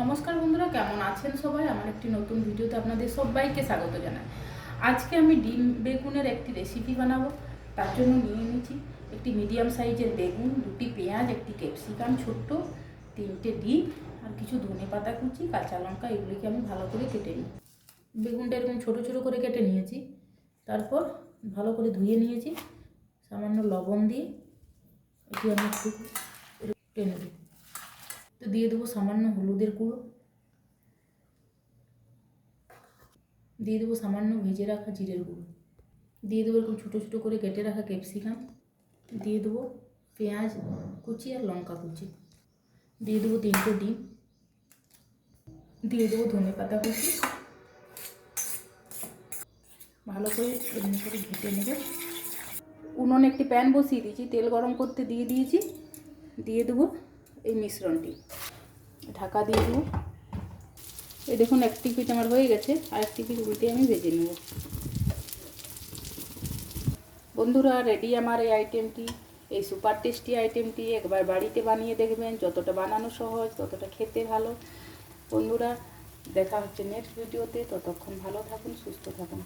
নমস্কার বন্ধুরা, কেমন আছেন সবাই? আমার একটি নতুন ভিডিওতে আপনাদের সবাইকে স্বাগত জানাই। আজকে আমি ডিম বেগুনের একটি রেসিপি বানাবো। তার জন্য নিয়ে নিয়েছি একটি মিডিয়াম সাইজের বেগুন, দুটি পেঁয়াজ, একটি ক্যাপসিকাম ছোট্ট, তিনটে ডিম, আর কিছু ধনে পাতা কুচি, কাঁচা লঙ্কা, এগুলিকে আমি ভালো করে কেটে নিই। বেগুনটা এরকম ছোটো ছোটো করে কেটে নিয়েছি। তারপর ভালো করে ধুয়ে নিয়েছি। সামান্য লবণ দিয়ে এটি আমি একটু টেনে দিই দিয়ে দেবো সামান্য হলুদের গুঁড়ো। দিয়ে দেবো সামান্য ভেজে রাখা জিরের গুঁড়ো। দিয়ে দেবো এরকম ছোটো ছোটো করে কেটে রাখা ক্যাপসিকাম। দিয়ে দেবো পেঁয়াজ, কুচি আর লঙ্কা কুচি। দিয়ে দেবো তিনটে ডিম। দিয়ে দেবো ধনে পাতা কুচি। ভালো করে এমনি করে ঘেটে নেবে। উনুনে একটি প্যান বসিয়ে দিয়েছি, তেল গরম করতে দিয়ে দিয়েছি। দিয়ে দেবো এই মিশ্রণটি। ঢাকা দিয়ে দেবো। এই দেখুন একটি পিঠ আমার হয়ে গেছে, আর একটি পিঠ উল্টে আমি ভেজে নেব। বন্ধুরা রেডি আমার এই আইটেমটি এই সুপার টেস্টি আইটেমটি একবার বাড়িতে বানিয়ে দেখবেন। যতটা বানানো সহজ, ততটা খেতে ভালো। বন্ধুরা, দেখা হচ্ছে নেক্সট ভিডিওতে ততক্ষণ ভালো থাকুন, সুস্থ থাকুন।